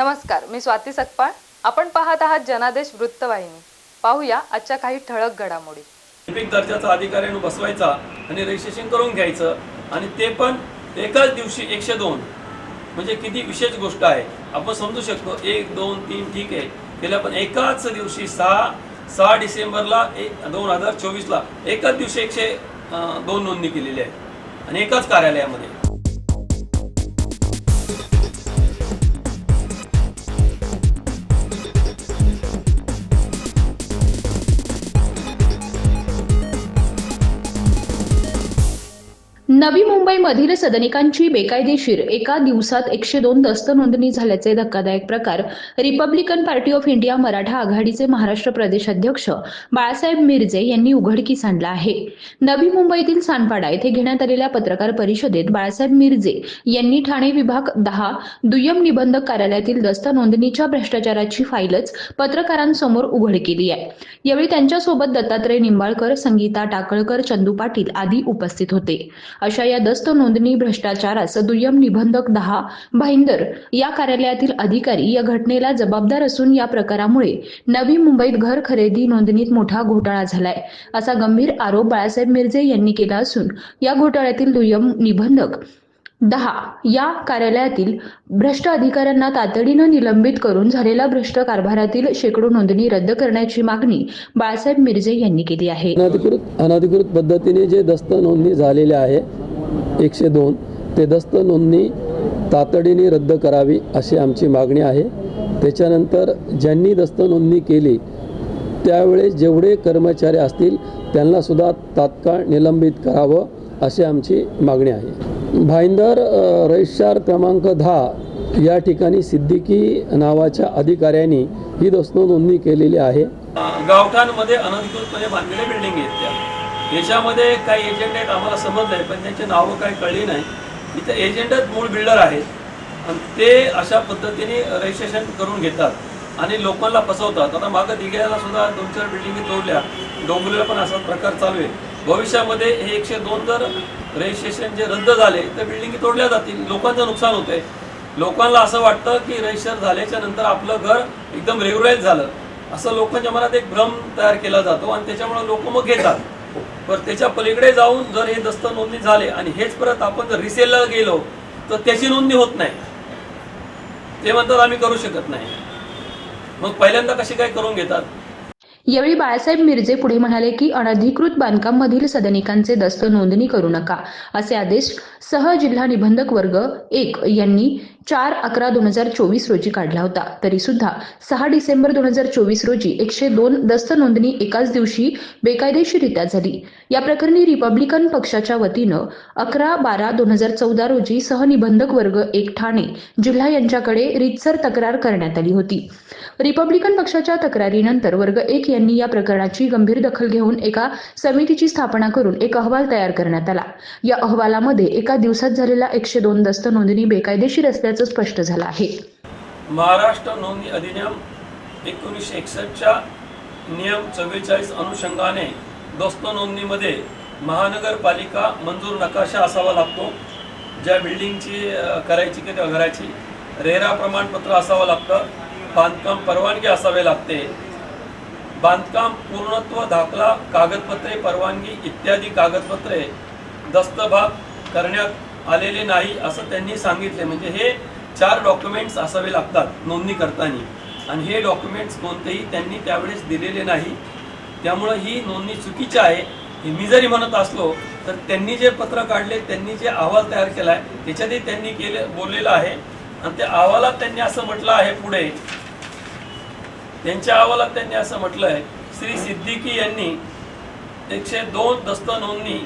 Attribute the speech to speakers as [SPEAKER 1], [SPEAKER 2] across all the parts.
[SPEAKER 1] नमस्कार मी स्वाती सकपाळ. आपण पाहत आहात जनादेश वृत्तवाहिनी. पाहूया आजच्या काही ठळक घडामोडी.
[SPEAKER 2] लिपिक दर्जाचा अधिकाऱ्यानं बसवायचा आणि रजिस्ट्रेशन करून घ्यायचं आणि ते पण एकाच दिवशी एकशे दोन. म्हणजे किती विशेष गोष्ट आहे. आपण समजू शकतो एक दोन तीन ठीक आहे. गेल्या पण एकाच दिवशी सहा सहा डिसेंबरला एक दोन हजार चोवीसला एकाच दिवशी एकशे दोन नोंदणी केलेली आहे. आणि एकाच कार्यालयामध्ये.
[SPEAKER 3] नवी मुंबईमधील सदनिकांची बेकायदेशीर एका दिवसात एकशे दोन दस्त नोंदणी झाल्याचे धक्कादायक प्रकार Republican party of India Maratha आघाडीचे महाराष्ट्र प्रदेश अध्यक्ष बाळासाहेब मिरजे यांनी उघडकीस आणला आहे. नवी मुंबईतील सानपाडा येथे घेण्यात आलेल्या पत्रकार परिषदेत बाळासाहेब मिरजे यांनी ठाणे विभाग दहा दुय्यम निबंधक कार्यालयातील दस्त नोंदणीच्या भ्रष्टाचाराची फाईलच पत्रकारांसमोर उघड केली आहे. यावेळी त्यांच्यासोबत दत्तात्रय निंबाळकर संगीता टाकळकर चंदू पाटील आदी उपस्थित होते. अशा या दस्त नोंदणी भ्रष्टाचारास दुय्यम निबंधक दहा भाईंदर या कार्यालयातील अधिकारी या घटनेला जबाबदार असून या प्रकारामुळे नवी मुंबईत घर खरेदी नोंदणीत मोठा घोटाळा झालाय असा गंभीर आरोप बाळासाहेब मिरजे यांनी केला असून या घोटाळ्यातील दुय्यम निबंधक दहा. या कार्यालयातील भ्रष्ट अधिकाऱ्यांना तातडीनं निलंबित करून झालेला भ्रष्ट कारभारातील शेकडो नोंदणी रद्द करण्याची मागणी बाळासाहेब मिरजे यांनी केली आहे.
[SPEAKER 4] अनधिकृत अनधिकृत पद्धतीने जे दस्त नोंदणी झालेले आहे एकशे दोन ते दस्त नोंदणी तातडीने रद्द करावी अशी आमची मागणी आहे. त्याच्यानंतर ज्यांनी दस्त नोंदणी केली त्यावेळेस जेवढे कर्मचारी असतील त्यांनासुद्धा तात्काळ निलंबित करावं अशी आमची मागणी आहे. भाईंदर रजिस्ट्रार क्रमांक दहा या ठिकाणी सिद्दीकी नावाच्या अधिकाऱ्यांनी ही दस्त नोंदणी केलेली आहे.
[SPEAKER 2] गावठाणमध्ये अनधिकृतपणे बांधलेल्या बिल्डिंग आहेत त्या. याच्यामध्ये काही एजंट आहेत आम्हाला समजलं आहे पण त्यांची नावं काही कळली नाही. इथं एजंटच मूळ बिल्डर आहेत. आणि ते अशा पद्धतीने रजिस्ट्रेशन करून घेतात आणि लोकांना फसवतात. आता मागं दिघ्याला सुद्धा दोन चार बिल्डिंगी तोडल्या. डोंगरीला पण असा प्रकार चालू आहे. भविष्यामध्ये हे एकशे दोन जर रजिस्ट्रेशन जे रद्द झाले तर बिल्डिंगी तोडल्या जातील. लोकांचं नुकसान होतंय. लोकांना असं वाटतं की रजिस्टर झाल्याच्यानंतर आपलं घर एकदम रेग्युलाइज झालं. असं लोकांच्या मनात एक भ्रम तयार केला जातो आणि त्याच्यामुळे लोक मग घेतात. पण त्याच्या पलीकडे जाऊन जर हे दस्त नोंदणी झाले आणि हेच परत आपण जर रिसेलला गेलो तर त्याची नोंदणी होत नाही. ते म्हणतात आम्ही करू शकत नाही. मग पहिल्यांदा कशी काय करून घेतात?
[SPEAKER 3] यावेळी बाळासाहेब मिरजे पुढे म्हणाले की अनधिकृत बांधकाम मधील सदनिकांचे दस्त नोंदणी करू नका असे आदेश सह जिल्हा निबंधक वर्ग एक यांनी चार अकरा दोन हजार चोवीस रोजी काढला होता. तरी सुद्धा सहा डिसेंबर दोन हजार चोवीस रोजी एकशे दोन दस्त नोंदणी एकाच दिवशी बेकायदेशीरित्या झाली. या प्रकरणी रिपब्लिकन पक्षाच्या वतीनं अकरा बारा दोन हजार चौदा रोजी सहनिबंधक वर्ग एक ठाणे जिल्हा यांच्याकडे रितसर तक्रार करण्यात आली होती. रिपब्लिकन पक्षाच्या तक्रारीनंतर वर्ग एक यांनी या प्रकरणाची गंभीर दखल घेऊन एका समितीची स्थापना करून एक अहवाल तयार करण्यात आला. या अहवालामध्ये एका दिवसात झालेला एकशे दोन दस्त नोंदणी बेकायदेशीर असल्याचं स्पष्ट झालं आहे.
[SPEAKER 2] महाराष्ट्र नोंदणी अधिनियम एकोणीसशे एकसष्टच्या नियम चव्वेचाळीस अनुषंगाने दस्त नोंदणीमध्ये महानगरपालिका मंजूर नकाशा असावा लागतो. ज्या बिल्डिंगची करायची किंवा घराची रेरा प्रमाणपत्र असावं लागतं. बांधकाम परवानगी असावे लागते. बांधकाम पूर्णत्व दाखला कागदपत्रे परवानगी इत्यादी कागदपत्रे दस्तभाग करण्यात आलेले नाही असं त्यांनी सांगितले. म्हणजे हे चार डॉक्युमेंट्स असावे लागतात नोंदणी करताना. आणि हे डॉक्युमेंट्स कोणतेही त्यांनी त्यावेळेस दिलेले नाही. त्यामुळं ही नोंदणी चुकीची आहे. हे मी जरी म्हणत असलो तर त्यांनी जे पत्र काढले त्यांनी जे अहवाल तयार केला आहे त्याच्यातही त्यांनी केले बोललेलं आहे. आणि त्या अहवालात त्यांनी असं म्हटलं आहे पुढे त्यांच्या अहवालात त्यांनी असं म्हटलं आहे श्री सिद्दीकी यांनी एकशे दोन दस्त नोंदणी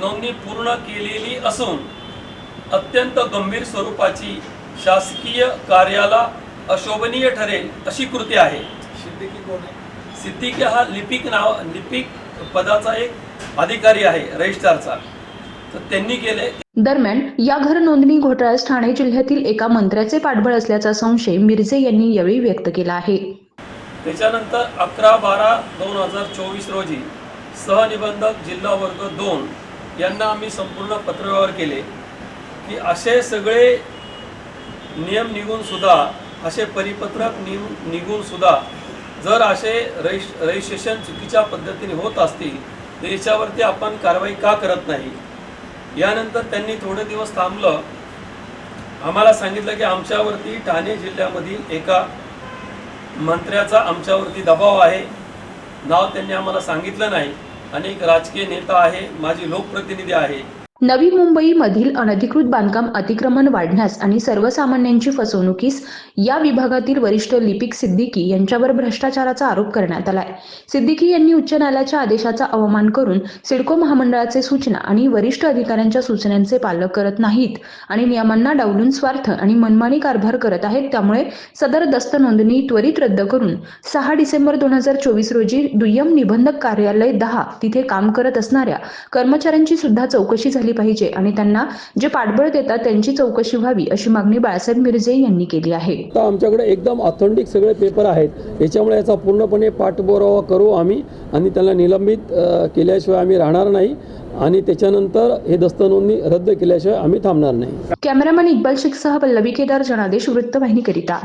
[SPEAKER 2] नोंदणी पूर्ण केलेली असून अत्यंत गंभीर स्वरूपाची शासकीय कार्याला अशोभनीय ठरेल अशी कृती आहे? सिद्दीकी हा लिपिक नाव लिपिक पदाचा एक अधिकारी आहे रजिस्ट्रारचा. तर त्यांनी केले
[SPEAKER 3] दरम्यान या घर नोंदणी घोटाळ्यास ठाणे जिल्ह्यातील एका मंत्र्याचे पाठबळ असल्याचा संशय मिरजे यांनी यावेळी व्यक्त केला आहे.
[SPEAKER 2] त्याच्यानंतर अकरा बारा दोन हजार चोवीस रोजी सहनिबंधक जिल्हा वर्ग दोन यांना आम्ही संपूर्ण पत्रव्यवहार केले की असे सगळे नियम निघून सुद्धा असे परिपत्रक निम निघून सुद्धा जर असे रजिस्ट्रेशन चुकीच्या पद्धतीने होत असतील तर याच्यावरती आपण कारवाई का करत नाही? यानंतर त्यांनी थोडे दिवस थांबलं. आम्हाला सांगितलं की आमच्यावरती ठाणे जिल्ह्यामधील एका मंत्र्याचा आमच्यावरती दबाव आहे. नाव त्यांनी आम्हाला सांगितलं नाही. अनेक राजकीय नेता आहे माझी लोकप्रतिनिधी आहे.
[SPEAKER 3] नवी मुंबईमधील अनधिकृत बांधकाम अतिक्रमण वाढण्यास आणि सर्वसामान्यांची फसवणुकीस या विभागातील वरिष्ठ लिपिक सिद्दीकी यांच्यावर भ्रष्टाचाराचा आरोप करण्यात आलाय. सिद्दीकी यांनी उच्च न्यायालयाच्या आदेशाचा अवमान करून सिडको महामंडळाचे सूचना आणि वरिष्ठ अधिकाऱ्यांच्या सूचनांचे पालन करत नाहीत आणि नियमांना डावलून स्वार्थ आणि मनमानी कारभार करत आहेत त्यामुळे सदर दस्त नोंदणी त्वरित रद्द करून सहा डिसेंबर दोन हजार चोवीस रोजी दुय्यम निबंधक कार्यालय दहा तिथे काम करत असणाऱ्या कर्मचाऱ्यांची सुद्धा चौकशी झाली पाहिजे आणि त्यांना जे पाठबळ देतात त्यांची चौकशी व्हावी अशी मागणी बाळासाहेब मिरजे यांनी केली आहे.
[SPEAKER 4] आमच्याकडे एकदम ऑथेंटिक सगळे पेपर आहेत. याच्यामुळे याचा पूर्णपणे पाठपुरावा करू आम्ही आणि त्याला निलंबित केल्याशिवाय आम्ही राहणार नाही आणि त्याच्यानंतर हे दस्तनोंदणी रद्द केल्याशिवाय आम्ही थांबणार नाही.
[SPEAKER 3] कॅमेरामॅन इक्बाल शेखसह पल्लवी केदार जनादेश वृत्तवाहिनीकरिता.